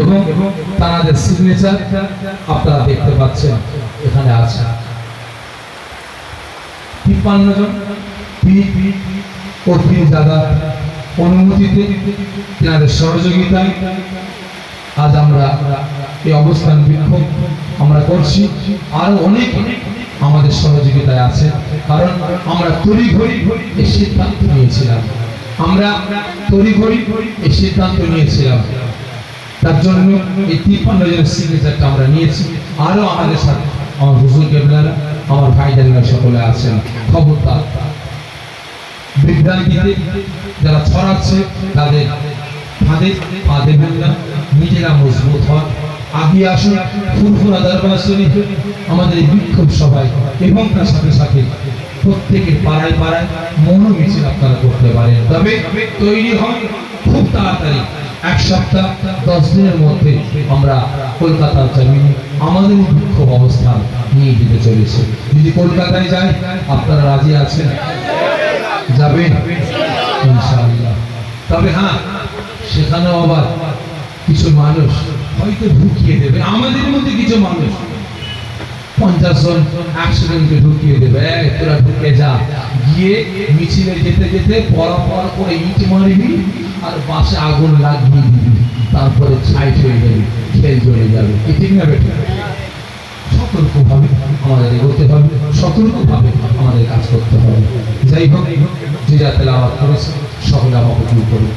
এবং তাদের সিগনেচার আপনারা দেখতে পাচ্ছেন, এখানে আছে। তিপ্পান্ন জন পীর দাদা অনুমতিতে তেনাদের সহযোগিতায় আজ আমরা এই অবস্থান বিক্ষোভ আমরা করছি। আরও অনেক আমাদের সহযোগিতায় আছে, কারণ আমরা তড়ি ঘড়ি এই সিদ্ধান্ত নিয়েছিলাম। আমরা তড়ি ঘড়ি এই সিদ্ধান্ত নিয়েছিলাম। তার জন্য এই তিপ্পান্ন জনের সিগনেচারটা আমরা নিয়েছি। আরও আমাদের সাথে, আমার হুজুর কেবলারা, আমার ভাই জানিরা সকলে আছেন, খবরদার। বিভ্রান্তিতে যারা ছড়াচ্ছে, তাদের তাদের পা দেবেন না, নিজেরা মজবুত হন। আগিয়ে আসুন, ফুরফুরা দরবার শরীফ, আমাদের বিক্ষোভ সভায়। এবং তার সাথে সাথে প্রত্যেকের পাড়ায় পাড়ায় মনো মিছিল আপনারা করতে পারেন। তবে তৈরি হন খুব তাড়াতাড়ি। এক সপ্তাহ, দশ দিনের মধ্যে আমরা কলকাতার জমিনে আমাদের বিক্ষোভ অবস্থান নিয়ে যেতে চলেছে। যদি কলকাতায় যাই, আপনারা রাজি আছেন? ইনশাআল্লাহ। তবে হ্যাঁ সেখানেও আবার কিছু মানুষ হয়তো ঢুকিয়ে দেবে। আমাদের মধ্যে কিছু মানুষ পঞ্চাশ জন, একশো জনকে ঢুকিয়ে দেবে। তোরা ঢুকে যা। গিয়ে মিছিলে যেতে যেতে পড়া করে ইট মারবি আর বাসে আগুন লাগিয়ে দিবি তারপরে ছাই হয়ে যাবে খেল চলে যাবে। কি ঠিক না বেটা? সতর্কভাবে আমাদের এগোতে হবে, সতর্কভাবে আমাদের কাজ করতে হবে। যাই হোক যে যাতে আবার করেছে, সকলে আমাকে দূর করুন।